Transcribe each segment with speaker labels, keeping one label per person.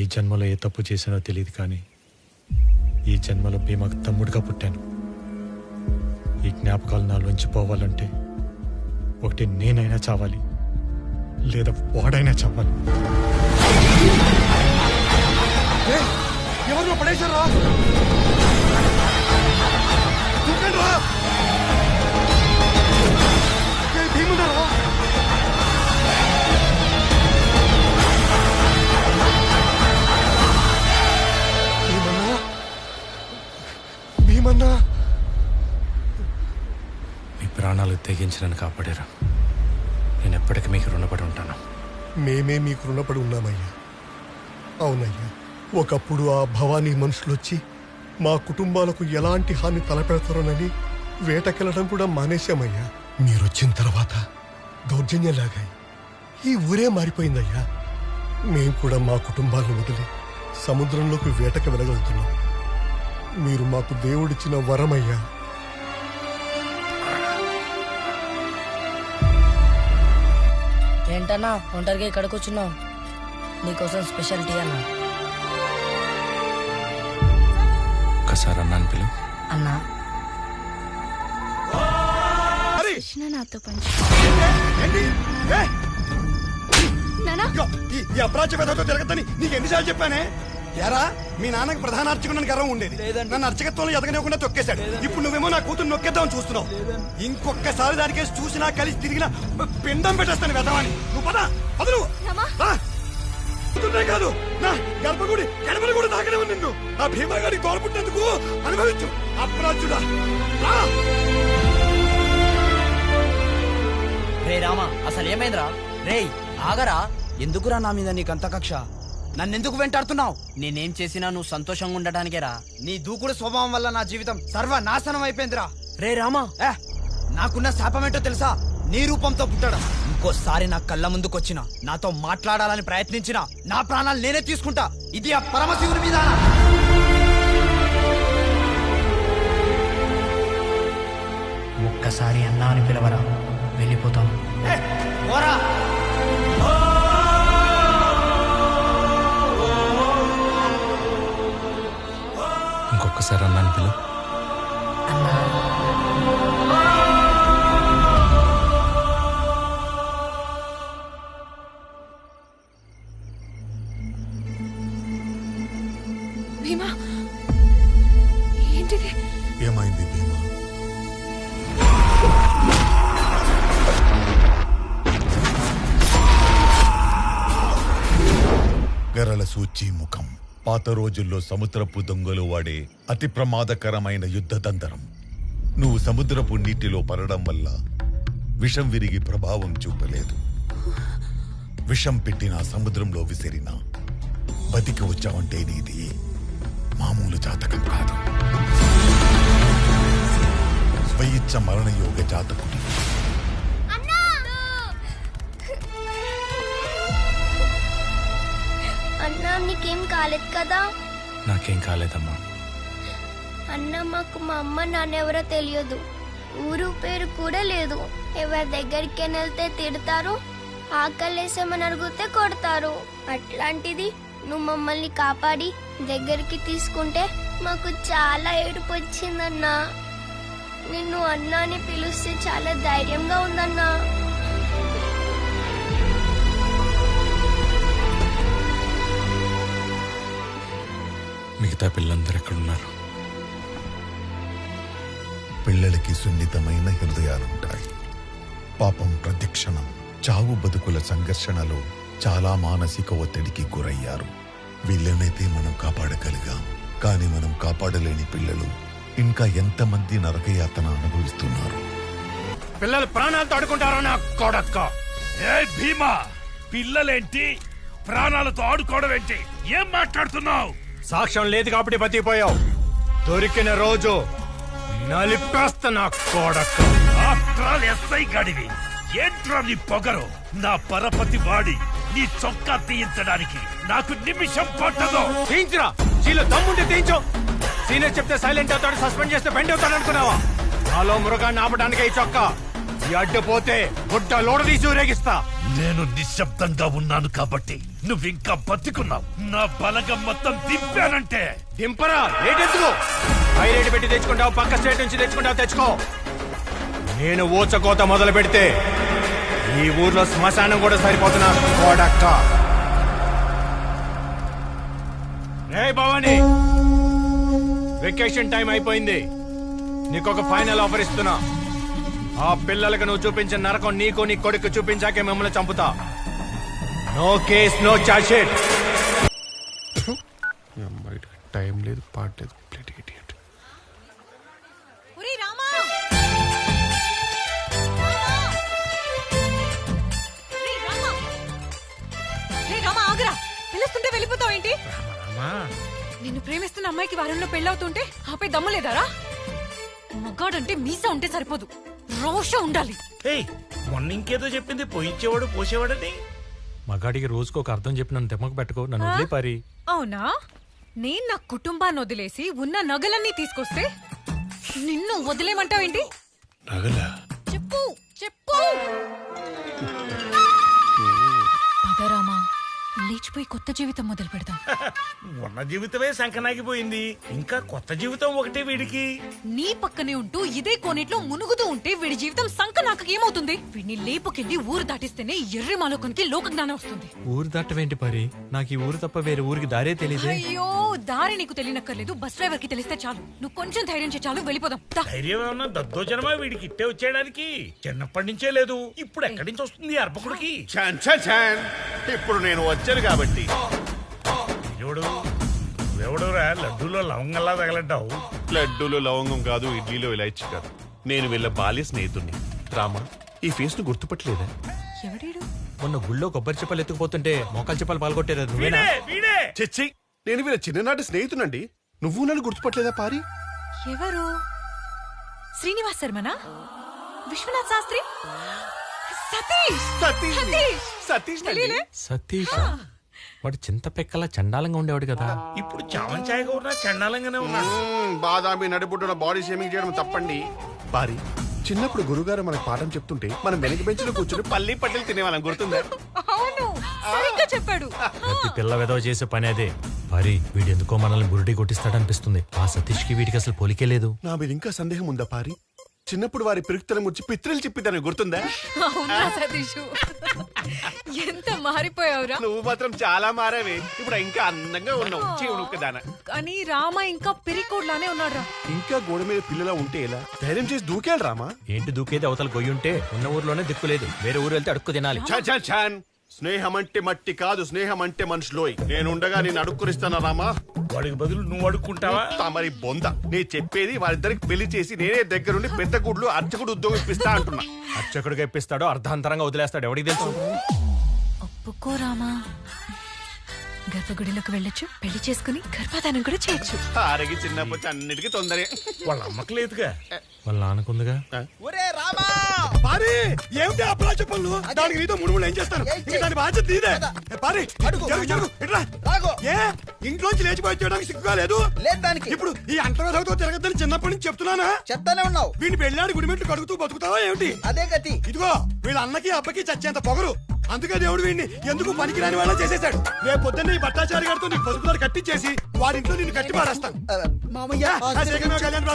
Speaker 1: ఈ జన్మలో ఏ తప్పు చేశానో తెలియదు కానీ ఈ జన్మలో భీమాకు తమ్ముడిగా పుట్టాను. ఈ జ్ఞాపకాలు నాలోంచి పోవాలంటే ఒకటి నేనైనా చావాలి లేదా వాడైనా చావాలి.
Speaker 2: ఎవరు పడేశారా
Speaker 3: నుంచి నన్ను కాపాడారు. నేను ఎప్పటికీ మీకు రుణపడి ఉంటాను.
Speaker 2: మేమే మీకు రుణపడి ఉన్నామయ్యా. అవునయ్యా ఒకప్పుడు ఆ భవానీ మనుషులు వచ్చి మా కుటుంబాలకు ఎలాంటి హాని తలపెడతారోనని వేటకెళ్ళడం కూడా మానేశామయ్యా. మీరొచ్చిన తర్వాత దౌర్జన్యంలాగాయి. ఈ ఊరే మారిపోయిందయ్యా. మేము కూడా మా కుటుంబాలను వదిలి సముద్రంలోకి వేటకు వెళ్ళగలుగుతున్నాం. మీరు మాకు దేవుడిచ్చిన వరమయ్యా.
Speaker 4: ఏంటన్నా ఒంటరిగా ఇక్కడ కూర్చున్నావు? నీకోసం స్పెషల్ టీ అన్నా.
Speaker 3: ఒక్కసారి అన్నాను పిలు
Speaker 4: అన్నా.
Speaker 5: కృష్ణ నాతో పంచు
Speaker 2: ఏంటి? ఏ!
Speaker 5: నానా?
Speaker 2: ఈ అప్రాచ్య నీకు ఎన్నిసార్లు చెప్పానే? ఎరా మీ నాన్నకి ప్రధాన అర్చకుని గర్వం ఉండేది. నన్ను అర్చకత్వంలో ఎదగనివ్వకుండా తొక్కేశాడు. ఇప్పుడు నువ్వేమో నా కూతురు నొక్కేద్దామని చూస్తున్నావు. ఇంకొకసారి దానికేసి చూసినా కలిసి తిరిగినా పిండం పెట్టేస్తాను వెదవాని నువ్వు పద పద నువ్వు.
Speaker 5: రామా.
Speaker 2: రా. కూతుర్నే కాదు. నా గర్భగుడి గడపలు కూడా తాకనివ్వను నిన్ను. ఆ భీమాగాడి తోడుపుట్టినందుకు అనుభవించు. అప్రాచ్యుడా రా.
Speaker 6: రే రామా అసలు ఏమైందిరా రేయ్ ఆగరా. ఎందుకురా నా మీద నీకంత కక్ష? నన్నెందుకు వెంటాడుతున్నావు? నేనేం చేసినా నువ్వు సంతోషంగా ఉండటానికేరా నీ దూకుడు స్వభావం వల్ల నా జీవితం సర్వనాశనం అయిపోయిందిరా. రే రామా. ఏ నాకున్న శాపం ఏంటో తెలుసా? నీ రూపంతో పుట్టడం. ఇంకోసారి నా కళ్ళ ముందుకొచ్చిన నాతో మాట్లాడాలని ప్రయత్నించిన నా ప్రాణాలు నేనే తీసుకుంటా. ఇది ఆ పరమశివుని మీద
Speaker 7: ఒక్కసారి అన్నా అని పిలవరా. వెళ్ళిపోతాం.
Speaker 6: పోరా.
Speaker 3: ఇంకొకసారి అన్నాను పిలు
Speaker 5: భీమా ఏంటిది?
Speaker 2: ఏమైంది భీమా?
Speaker 8: గరల సూచి ముఖం. పాత రోజుల్లో సముద్రపు దొంగలు వాడే అతి ప్రమాదకరమైన యుద్ధ తంత్రం నువ్వు సముద్రపు నీటిలో పడడం వల్ల విషం విరిగి ప్రభావం చూపలేదు. విషం పెట్టిన సముద్రంలో విసిరిన బతికి వచ్చావంటే నీది మామూలు జాతకం కాదు. స్వయిచ్ఛ మరణయోగ
Speaker 9: జాతకం. నీకేం కాలేదు కదా?
Speaker 3: నాకేం కాలేదమ్మా.
Speaker 9: అన్న మాకు మా అమ్మ నాన్నెవరో తెలియదు. ఊరు పేరు కూడా లేదు. ఎవరి దగ్గరికి వెళ్తే తిడతారు ఆకలేసామని అడిగితే కొడతారు. అట్లాంటిది నువ్వు మమ్మల్ని కాపాడి దగ్గరికి తీసుకుంటే మాకు చాలా ఏడుపు వచ్చిందన్నా. నిన్ను అన్నా అని పిలిస్తే చాలా ధైర్యంగా ఉందన్నా.
Speaker 3: మిగతా పిల్లలందరూ ఎక్కడున్నారు?
Speaker 8: పిల్లలకి సున్నితమైన హృదయాలుంటాయి. పాపం ప్రతిక్షణం చావు బతుకుల సంఘర్షణలో చాలా మానసిక ఒత్తిడికి గురయ్యారు. వీళ్ళనైతే మనం కాపాడగలిగాం. కానీ మనం కాపాడలేని పిల్లలు ఇంకా ఎంతమంది నరకయాతన అనుభవిస్తున్నారు?
Speaker 10: పిల్లలు ప్రాణాలతో ఆడుకుంటారో నా కొడక్క? ఏ భీమా? పిల్లలేంటి? ప్రాణాలతో ఆడుకోవడం ఏంటి? ఏం మాట్లాడుతున్నావు?
Speaker 1: సాక్ష్యం లేదు కాబట్టి బతికిపోయావు. దొరికిన రోజు నలిపేస్తా నా కోడక్క
Speaker 10: ఎస్ఐ గడివి. ఏంట్రా నీ పొగరు? నా పరపతి వాడి నీ చొక్కా తీయించడానికి నాకు నిమిషం పట్టదు.
Speaker 1: తీయించురా. చీలో దమ్ముంటే తీయించు. సీనియర్ చెప్తే సైలెంట్ అవుతాడు సస్పెండ్ చేస్తే బెండ్ అవుతాడు అనుకున్నావా? నాలో మృగాన్ని ఆపడానికి ఈ చొక్కా.
Speaker 10: అడ్డుపోతే గుడ్డ లోడ తీసి ఊరేగిస్తా. నేను నిశ్శబ్దంగా ఉన్నాను కాబట్టి నువ్వు ఇంకా బతికున్నావు. నా బలగం మొత్తం దింపానంటే.
Speaker 3: దింపరా రేటెందుకు హై రేటు పెట్టి తెచ్చుకుంటావు పక్క స్టేట్ నుంచి తెచ్చుకుంటావు తెచ్చుకో. నేను ఊచకోత మొదలు పెడితే ఈ ఊర్లో శ్మశానం కూడా సరిపోతున్నా కోడక్క. రే భవాని వెకేషన్ టైం అయిపోయింది. నీకు ఒక ఫైనల్ ఆఫర్ ఇస్తున్నా. ఆ పిల్లలకు నువ్వు చూపించిన నరకం నీకు నీ కొడుకు చూపించాకే మిమ్మల్ని చంపుతా. No case no chargesheet
Speaker 2: time లేదు పాట లేదు
Speaker 5: పిలుస్తుంటే వెళ్ళిపోతావు ఏంటి? నిన్ను ప్రేమిస్తున్న అమ్మాయికి వారంలో పెళ్ళవుతుంటే ఆపై దమ్మలేదారా మగాడంటే మీసా ఉంటే సరిపోదు. రోషం ఉండాలి.
Speaker 10: మొన్న ఇంకేదో చెప్పింది పోయించేవాడు పోసేవాడని?
Speaker 1: మగాడికి రోజుకు ఒక అర్థం చెప్పి నన్ను తెమ్మకు పెట్టుకో నన్ను వదిలే పారి.
Speaker 5: అవునా? నేను నా కుటుంబాన్ని వదిలేసి ఉన్న నగలన్నీ తీసుకొస్తే నిన్ను వదిలేమంటావేంటి?
Speaker 2: నగలా?
Speaker 5: చెప్పు చెప్పు. లేచిపోయి కొత్త జీవితం మొదలు పెడదాం.
Speaker 10: ఉన్న జీవితమే సంకనాగిపోయింది ఇంకా కొత్త జీవితం ఒకటే వీడికి.
Speaker 5: నీ పక్కనే ఉంటూ ఇదే కోనేట్లో మునుగుతూ ఉంటే వీడి జీవితం సంక నాకు ఏమవుతుంది? వీడిని లేపుకెళ్ళి ఊరు దాటిస్తేనే ఎర్రి మాలోకానికి లోక జ్ఞానం వస్తుంది.
Speaker 1: ఊరు దాటవేంటి పారి? నాకు ఈ ఊరు తప్ప వేరే ఊరికి దారే తెలియదే
Speaker 5: అయ్యో దారి నీకు తెలియనక్కర్లేదు. బస్ డ్రైవర్కి తెలిస్తే చాలు. నువ్వు కొంచెం ధైర్యం చేయి చాలు వెళ్ళిపోదాం.
Speaker 10: ధైర్యం ఏమన్నా దద్దోజనమా వీడికి ఇట్టే వచ్చేయడానికి? చిన్నప్పటి నుంచే లేదు. ఇప్పుడు ఎక్కడి నుంచి వస్తుంది అర్పకుడికి?
Speaker 11: ఇప్పుడు నేను వచ్చాను కాబట్టి.
Speaker 10: చూడు ఎవడురా లడ్డూలో లవంగల్లా తగలడ్డావు
Speaker 11: లడ్డూలో లవంగం కాదు ఇడ్లీలో ఇలాచి కాదు. నేను వీళ్ళ బాల్య స్నేహితుడిని రామా ఈ ఫేస్ను గుర్తుపట్టలేదా?
Speaker 5: ఎవడీడు?
Speaker 1: మొన్న గుళ్ళో కొబ్బరి చెప్పలు ఎత్తుకుపోతుంటే మోకాలు చెప్పలు పాల్గొట్టేది నువ్వేనా?
Speaker 11: చెచ్చి నేను వీళ్ళ చిన్ననాటి స్నేహితునండి. నువ్వు నన్ను గుర్తుపట్టలేదా పారి?
Speaker 5: ఎవరు? శ్రీనివాస్ శర్మనా? విశ్వనాథ్ శాస్త్రి? సతీష్!
Speaker 11: సతీష్!
Speaker 5: సతీష్!
Speaker 11: సతీష్ నండి.
Speaker 5: తెలియలే
Speaker 1: సతీష్. వాడు చింత పెక్కలా చండాలంగా ఉండేవాడు కదా.
Speaker 10: ఇప్పుడు చామన్ ఛాయగా ఉన్నా చండాలంగానే ఉన్నాడు.
Speaker 11: బాదామి నడిపుట్టున బాడీ షేమింగ్ చేయడం తప్పండి. పారి చిన్నప్పుడు గురుగారు మనకు పాఠం చెప్తుంటే మనం వెనక బెంచ్లో కూర్చుని పల్లి పట్టెలు తినేవాళ్ళం గుర్తుందా?
Speaker 5: అవును సరిగ్గా చెప్పాడు.
Speaker 1: ప్రతి పిల్ల వెదవ చేసే పని అదే. పారి వీడు ఎందుకో మనల్ని బురుడి కొట్టిస్తాడనిపిస్తుంది. ఆ సతీష్కి వీడికి అసలు పోలికే లేదు.
Speaker 11: నా మీద ఇంకా సందేహం ఉందా పారి? చిన్నప్పుడు వారి పిరుక్తల ముచ్చి పిత్రులు చెప్పిద్దని గుర్తుందా?
Speaker 5: అవునా సతీష్? ఎంత మారిపోయావురా.
Speaker 11: నువ్వు మాత్రం చాలా మారావే. ఇప్పుడు ఇంకా అందంగా ఉన్నావు. చెవుడు దాన.
Speaker 5: కానీ రామ ఇంకా పిరికోడ్లానే ఉన్నాడు రా
Speaker 11: ఇంకా గోడ మీద పిల్లలా ఉంటే ఎలా? ధైర్యం చేసి దూకేయాలి రామా.
Speaker 1: ఏంటి దూకేది? అవతల గొయ్యి ఉంటే ఉన్న ఊర్లోనే దిక్కులేదు వేరే ఊరు వెళ్తే అడుక్కు తినాలి.
Speaker 11: ఛాన్ ఛాన్ ఛాన్. స్నేహం అంటే మట్టి కాదు స్నేహం అంటే మనుషులోయ్ నేనుండగా నేను అడుక్కునిస్తానా రామా?
Speaker 10: వాడికి బదులు నువ్వు అడుక్కుంటావా?
Speaker 11: తమరి బొంద. నేను చెప్పేది వారిద్దరికి పెళ్ళి చేసి నేనే దగ్గరుండి పెద్ద గుడ్లు అర్చకుడు ఉద్యోగం ఇప్పిస్తా అంటున్నా.
Speaker 1: అర్చకుడిగా ఇప్పిస్తాడో అర్ధాంతరంగా వదిలేస్తాడు. ఎవడికి తెలుసు?
Speaker 5: ఒప్పుకో రామా. గర్భగుడిలోకి వెళ్ళొచ్చు పెళ్ళి చేసుకుని గర్భధానం కూడా చేయొచ్చు.
Speaker 11: ఆరగి చిన్నప్పటి అన్నిటికీ తొందరే.
Speaker 10: వాళ్ళ అమ్మకి లేదుగా.
Speaker 1: వాళ్ళ నాన్నకుందిగా
Speaker 2: పారి ఏమిటి అప్లా చెప్పలు దానికి నీతో మూడు మూడు ఏం చేస్తాను? ఇంకా దాని బాధ్యత నీదే. ఏ, పారి జరుగు జరుగు ఇట్రా. ఏ ఇంట్లోంచి లేచిపోయి చేయడానికి సిగ్గుగా లేదు? ఇప్పుడు ఈ అంటరాలతో తిరగద్దని చిన్నప్పటి నుంచి చెప్తున్నానా?
Speaker 6: చెప్తానే ఉన్నావు.
Speaker 2: వీడిని పెళ్ళాడి గుడిమెట్లు కడుగుతూ బతుకుతావా ఏమిటి?
Speaker 6: అదే గతి.
Speaker 2: ఇదిగో వీళ్ళ అన్నకి అబ్బకి చచ్చేంత పొగరు. అందుకే దేవుడు వీడిని ఎందుకు పనికిరాని వాళ్ళ చేసేశాడు? రేపు పొద్దున్న ఈ భట్టాచారి గారితో నీకు పసుపుదారు కట్టించేసి వాడింట్లో నిన్ను కట్టి పారేస్తాను.
Speaker 6: మామయ్య
Speaker 2: కళ్యాణ్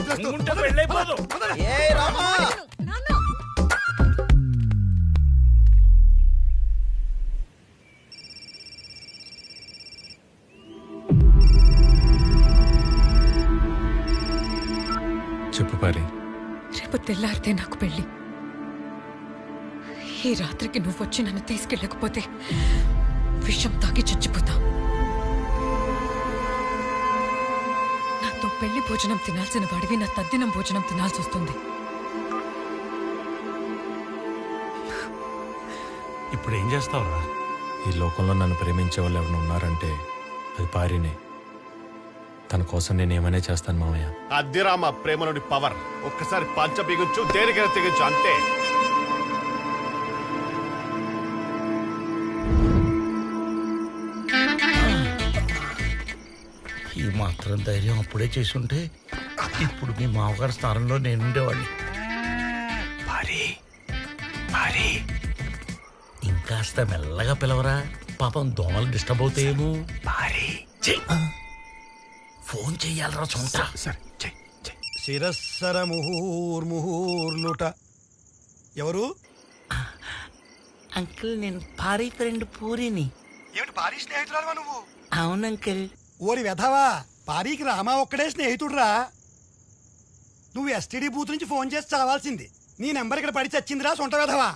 Speaker 3: చెప్పు పారి
Speaker 5: రేపు తెల్లారితే నాకు పెళ్ళి ఈ రాత్రికి నువ్వు వచ్చి నన్ను తీసుకెళ్ళకపోతే విషం తాగి చచ్చిపోతా. నాతో పెళ్ళి భోజనం తినాల్సిన వాడివి నా తద్దినం భోజనం తినాల్సి వస్తుంది.
Speaker 10: ఇప్పుడు ఏం చేస్తావురా?
Speaker 1: ఈ లోకంలో నన్ను ప్రేమించే వాళ్ళు ఎవరైనా ఉన్నారంటే అది పారినే తన కోసం నేను ఏమైనా చేస్తాను మామయ్య.
Speaker 11: అద్దె రామ ప్రేమలోని పవర్. ఒక్కసారి పంచ బిగించు దేనికైనా తెగించు అంతే.
Speaker 10: మాత్రం ధైర్యం అప్పుడే చేసుంటే ఇప్పుడు మీ మామగారి స్థానంలో నేను ఉండేవాడిని. మరి ఇంకాస్త మెల్లగా పిలవరా. పాపం దోమలు డిస్టర్బ్ అవుతాయేమో. మరి ఫోన్ చెయ్యాలరా చోట
Speaker 2: శిరస్సర ముహూర్ముహూర్లుట ఎవరు?
Speaker 10: అంకుల్ నేను పారీ ఫ్రెండ్ పూరిని.
Speaker 2: ఏమిటి భారీ స్నేహితురాలు నువ్వు?
Speaker 10: అవును అంకుల్
Speaker 2: ఓరి వెధవా. పారీకి రామా ఒక్కడే స్నేహితుడురా? నువ్వు ఎస్టీడీ బూత్ నుంచి ఫోన్ చేసి చావాల్సింది నీ నెంబర్ ఇక్కడ పడి చచ్చిందిరా సొంట వెధవా.